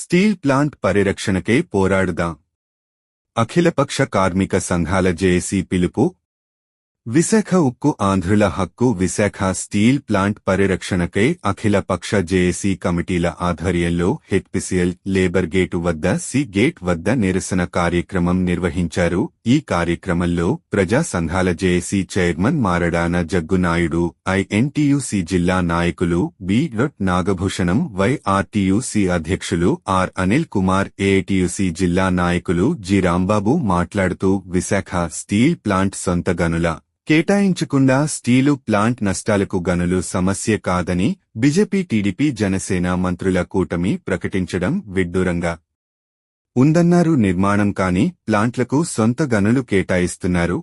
Steel plant పరిరక్షణకే పోరాడుదాం. అఖిలపక్ష కార్మిక సంఘాల జేఏసీ పిలుపు. విశాఖ ఉక్కు ఆంధ్రుల హక్కు విశాఖ స్టీల్ ప్లాంట్ పరిరక్షణకై అఖిలపక్ష జేఏసీ కమిటీల ఆధ్వర్యంలో హెచ్పిసిఎల్ లేబర్ గేటు వద్ద సి గేట్ వద్ద నిరసన కార్యక్రమం నిర్వహించారు ఈ కార్యక్రమంలో ప్రజా సంఘాల JAC chairman Maradana Jaggunaidu INTUC జిల్లా నాయకులు బి నాగభూషణం వైఆర్టీయూసీ అధ్యక్షులు ఆర్ అనిల్ కుమార్ ఏటీయూసీ జిల్లా నాయకులు జి రాంబాబు మాట్లాడుతూ విశాఖ స్టీల్ ప్లాంట్ సొంత గనుల కేటాయించకుండా స్టీలు ప్లాంట్ నష్టాలకు గనులు సమస్య కాదని బీజేపీ టీడీపీ జనసేన మంత్రుల కూటమి ప్రకటించడం విడ్డూరంగా. ఉందన్నారు నిర్మాణం కాని ప్లాంట్లకు సొంత గనులు కేటాయిస్తున్నారు.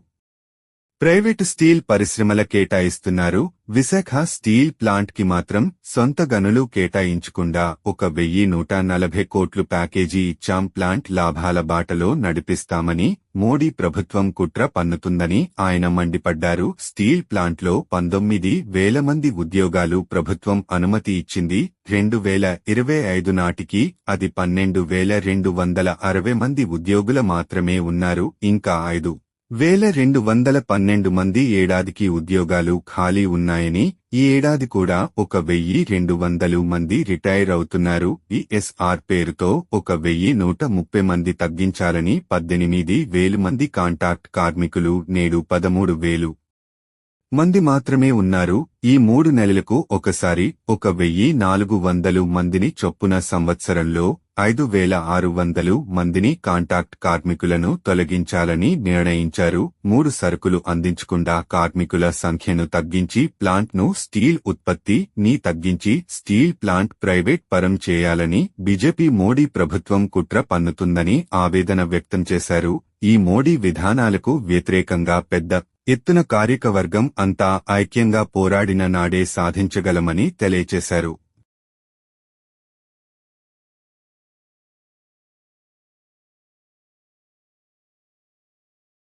ప్రైవేటు స్టీల్ పరిశ్రమల కేటాయిస్తున్నారు. విశాఖ స్టీల్ ప్లాంట్కి మాత్రం సొంత గనులు కేటాయించకుండా ఒక వెయ్యి నూట నలభై కోట్లు ప్యాకేజీ ఇచ్చాం. ప్లాంట్ లాభాల బాటలో నడిపిస్తామని మోడీ ప్రభుత్వం కుట్ర పన్నుతుందని ఆయన మండిపడ్డారు. స్టీల్ ప్లాంట్లో పంతొమ్మిది వేల మంది ఉద్యోగాలు ప్రభుత్వం అనుమతి ఇచ్చింది. రెండు వేల ఇరవై ఐదు నాటికి అది పన్నెండు వేల రెండు వందల అరవై మంది ఉద్యోగుల మాత్రమే ఉన్నారు. ఇంకా ఐదు వేల రెండు వందల పన్నెండు మంది ఏడాదికి ఉద్యోగాలు ఖాళీ ఉన్నాయని ఈ ఏడాది కూడా ఒక వెయ్యి రెండు వందలు మంది రిటైర్ అవుతున్నారు. ఈఎస్ఆర్ పేరుతో ఒక వెయ్యి నూట ముప్పై మంది తగ్గించాలని పద్దెనిమిది వేలు మంది కాంటాక్ట్ కార్మికులు నేడు పదమూడు వేలు మంది మాత్రమే ఉన్నారు. ఈ మూడు నెలలకు ఒకసారి ఒక వెయ్యి నాలుగు వందలు మందిని చొప్పున సంవత్సరంలో ఐదు వేల ఆరు వందలు మందిని కాంటాక్ట్ కార్మికులను తొలగించాలని నిర్ణయించారు. మూడు సరుకులు అందించకుండా కార్మికుల సంఖ్యను తగ్గించి ప్లాంట్ను స్టీల్ ఉత్పత్తి ని తగ్గించి స్టీల్ ప్లాంట్ ప్రైవేట్ పరం చేయాలని బీజేపీ మోడీ ప్రభుత్వం కుట్ర పన్నుతుందని ఆవేదన వ్యక్తం చేశారు. ఈ మోడీ విధానాలకు వ్యతిరేకంగా పెద్ద ఎత్తున కార్యకవర్గం అంతా ఐక్యంగా పోరాడిన నాడే సాధించగలమని తెలియచేశారు.